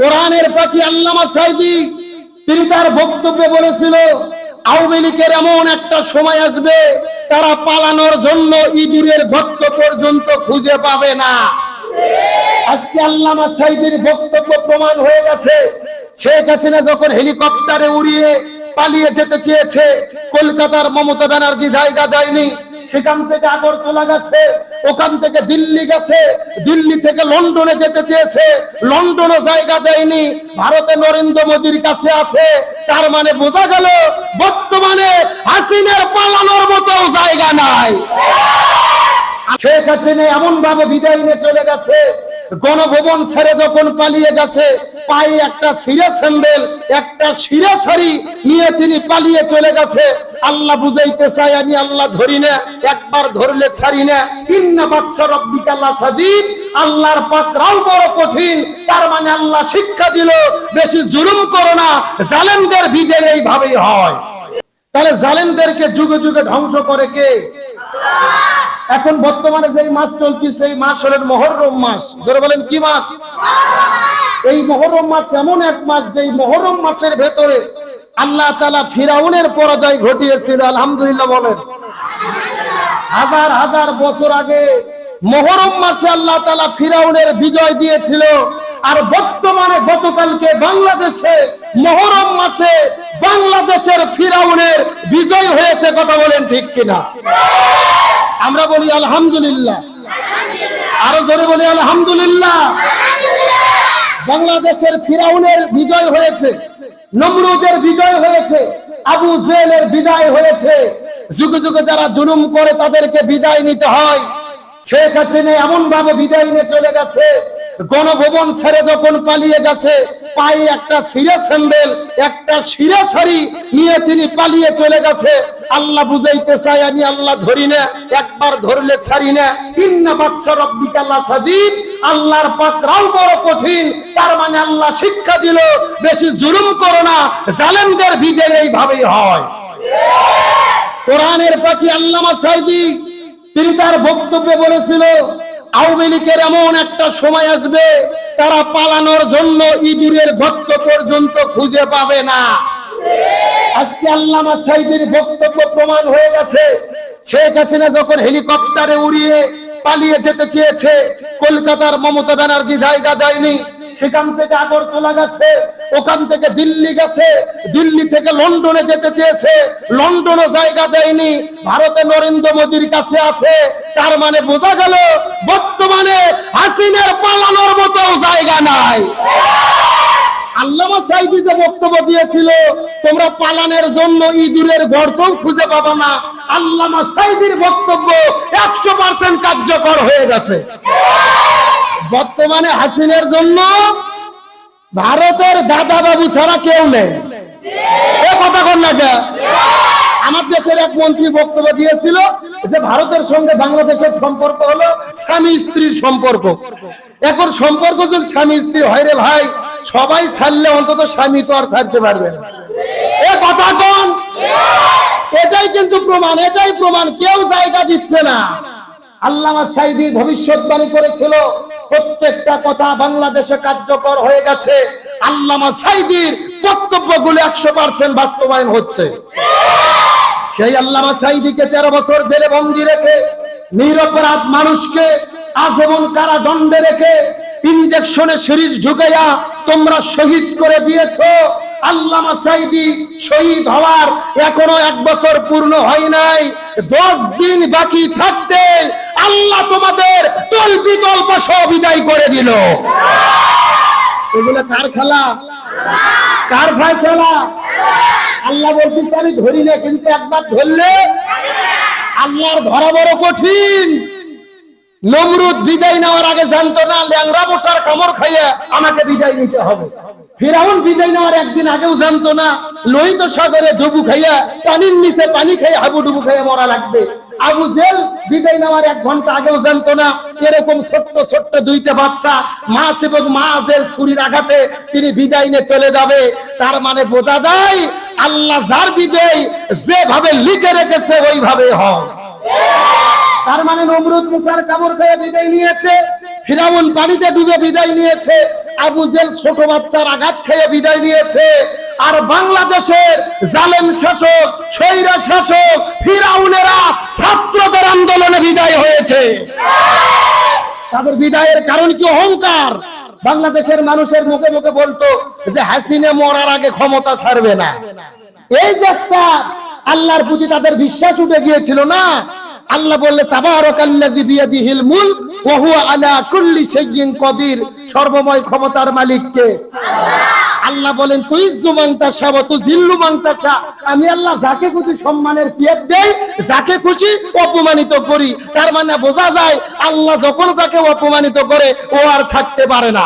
কোরআনের পাখি আল্লামা সাইদি, তিনি তার বক্তব্যে বলেছিল, আওয়ামী লীগের এমন একটা সময় আসবে, তারা পালানোর জন্য ইঁদুরের ভক্ত পর্যন্ত খুঁজে পাবে না। আজকে আল্লামা সাইদির বক্তব্য প্রমাণ হয়ে গেছে। শেখ হাসিনা যখন হেলিকপ্টারে উড়িয়ে পালিয়ে যেতে চেয়েছে, কলকাতার মমতা ব্যানার্জি জায়গা দেয়নি সেখান থেকে আগরতলা গেছে, ওখান থেকে দিল্লি গেছে, দিল্লি থেকে লন্ডনে যেতে চেয়েছে। লন্ডনও জায়গা দেয়নি, ভারতে নরেন্দ্র মোদীর কাছে আছে। তার মানে বোঝা গেল, বর্তমানে হাসিনার পালানোর মতো জায়গা নাই। শেখ হাসিনা এমন ভাবে বিদায় নিয়ে চলে গেছে, গণভবন ছেড়ে যখন পালিয়ে গেছে, পায়ে একটা সিরে স্যান্ডেল, একটা সিরে শাড়ি নিয়ে তিনি পালিয়ে চলে গেছে। আল্লাহ বুঝাইতে চাই আমি আল্লাহ ধরি না, একবার ধরলে ছাড়ি না। ইন্না বাচ্চা রব্বিকাল্লাহ সাদিদ, আল্লাহর পাকরাও বড় কঠিন, তার মানে আল্লাহ শিক্ষা দিল, বেশি জুলুম করো না, জালেমদের বিদায় এইভাবেই হয়। তাহলে জালেমদেরকে যুগে যুগে ধ্বংস করে কে? এখন বর্তমানে যে মাস চলতেছে, এই মাস হলেন মহরম মাস। ধরে বলেন, কি মাস? এই মহরম মাস এমন এক মাস যে মহরম মাসের ভেতরে আল্লাহ তালা ফিরাউনের পরাজয় ঘটিয়েছিল, আলহামদুলিল্লাহ বলেন। হাজার হাজার বছর আগে মহরম মাসে আল্লাহ তালা ফিরাউনের বিজয় দিয়েছিল, আর বর্তমানে গতকালকে বাংলাদেশে মহরম মাসে বাংলাদেশের ফিরাউনের বিজয় হয়েছে, কথা বলেন ঠিক কিনা? আমরা বলি আলহামদুলিল্লাহ। আরও জোরে বলি আলহামদুলিল্লাহ। বাংলাদেশের ফিরাউনের বিজয় হয়েছে। নমরুদের বিজয় হয়েছে, আবু জেলের বিদায় হয়েছে। যুগে যুগে যারা জুলুম করে তাদেরকে বিদায় নিতে হয়। শেখ হাসিনা এমন ভাবে বিদায় নিয়ে চলে গেছে গণভবন ছেড়ে যখন পালিয়ে গেছে, পায়ে একটা সিরে স্যান্ডেল, একটা সিরে শাড়ি নিয়ে তিনি পালিয়ে চলে গেছে। আল্লাহ বুঝাইতে চাই আমি আল্লাহ ধরি না, একবার ধরলে ছাড়ি না। ইন্না বাচ্চা রব্বিকাল্লাহ সাদিদ আল্লাহর পাকরাও বড় কঠিন, তার মানে আল্লাহ শিক্ষা দিল, বেশি জুলুম করো না, জালেমদের বিদায় এইভাবেই হয়। কোরআনের পাখি আল্লামা সাইদি, তিনি তার বক্তব্যে বলেছিল আওয়ামী লীগের এমন একটা সময় আসবে, তারা পালানোর জন্য ইঁদুরের ভক্ত পর্যন্ত খুঁজে পাবে না। আজকে আল্লামা সাইদির বক্তব্য প্রমাণ হয়ে গেছে। শেখ হাসিনা যখন হেলিকপ্টারে উড়িয়ে পালিয়ে যেতে চেয়েছে, কলকাতার মমতা ব্যানার্জি জায়গা দেয়নি সেখান থেকে আগরতলা গেছে, ওখান থেকে দিল্লি গেছে, দিল্লি থেকে লন্ডনে যেতে চেয়েছে, লন্ডনও জায়গা দেয়নি, ভারতে নরেন্দ্র মোদীর কাছে আছে, তার মানে বোঝা গেল বর্তমানে হাসিনের পালানোর মতো জায়গা নাই। আল্লামা বক্তব্য দিয়েছিল, তোমরা জন্য গর্তও খুঁজে আল্লামা বক্তব্য একশো পার্সেন্ট কার্যকর হয়ে গেছে। বর্তমানে হাসিনের জন্য ভারতের দাদা বাবু ছাড়া কেউ নেই। এ কথা কর না কে? আমার দেশের এক মন্ত্রী বক্তব্য দিয়েছিল যে ভারতের সঙ্গে বাংলাদেশের সম্পর্ক হলো স্বামী স্ত্রীর সম্পর্ক। এখন সম্পর্ক যদি স্বামী স্ত্রী হয় রে ভাই, সবাই ছাড়লে অন্তত স্বামী তো আর ছাড়তে পারবে না। এ কথা কন? এটাই কিন্তু প্রমাণ, এটাই প্রমাণ, কেউ জায়গা দিচ্ছে না। আল্লামা ভবিষ্যৎবাণী করেছিল, প্রত্যেকটা কথা বাংলাদেশে কার্যকর হয়ে গেছে। আল্লামা সাইদির বক্তব্যগুলো একশো পার্সেন্ট বাস্তবায়ন হচ্ছে। সেই আল্লামা সাইদিকে তেরো বছর জেলে বন্দি রেখে, নিরপরাধ মানুষকে আজীবন কারাদণ্ডে রেখে ইনজেকশনে সিরিজ ঢুকাইয়া তোমরা শহীদ করে দিয়েছ। আল্লামা সাইদি শহীদ হওয়ার এখনও এক বছর পূর্ণ হয় নাই। দশ দিন বাকি থাকতে আল্লাহ তোমাদের তল্পি তল্প সহ বিদায় করে দিল। এগুলো কার খেলা? কার ফয়সলা? আল্লাহ বলতেছে, আমি ধরি না, কিন্তু একবার ধরলে আল্লাহর ধরা বড় কঠিন। নমরুদ বিদায় নেওয়ার আগে জানতো না ল্যাংরা বসার কামড় খাইয়ে আমাকে বিদায় নিতে হবে। ফিরাউন বিদায় নেওয়ার একদিন আগেও জানতো না, লোহিত সাগরে ডুবু খাইয়া, পানির নিচে পানি খাইয়ে হাবু ডুবু খাইয়ে মরা লাগবে। আবু জেল বিদায় নেওয়ার এক ঘণ্টা আগেও জানতো না, এরকম ছোট্ট ছোট্ট দুইটা বাচ্চা, মাছ এবং মাছের ছুরির আঘাতে তিনি বিদায় নিয়ে চলে যাবে। তার মানে বোঝা যায় আল্লাহ যার বিদায় যেভাবে লিখে রেখেছে ওইভাবে হয়। তার মানে নমরুদ মুসার কামড় খেয়ে বিদায় নিয়েছে, ফিরাউন পানিতে ডুবে বিদায় নিয়েছে, আবু জেল ছোট বাচ্চার আঘাত খেয়ে বিদায় নিয়েছে, আর বাংলাদেশের জালেম শাসক, স্বৈরা শাসক, ফিরাউনেরা ছাত্রদের আন্দোলনে বিদায় হয়েছে। তাদের বিদায়ের কারণ কি অহংকার? বাংলাদেশের মানুষের মুখে মুখে বলতো যে হাসিনে মরার আগে ক্ষমতা ছাড়বে না। এই যে আল্লাহর প্রতি তাদের বিশ্বাস উঠে গিয়েছিল না, আল্লাহ বললে, তাবারাকাল্লাযী সর্বময় ক্ষমতার মালিককে। বলেন, তুই জুমাংতাসা বা তু জিল্লু আমি আল্লাহ যাকে খুশি সম্মানের ফিয়াত দেই, যাকে খুশি অপমানিত করি। তার মানে বোঝা যায়, আল্লাহ যখন যাকে অপমানিত করে, ও আর থাকতে পারে না।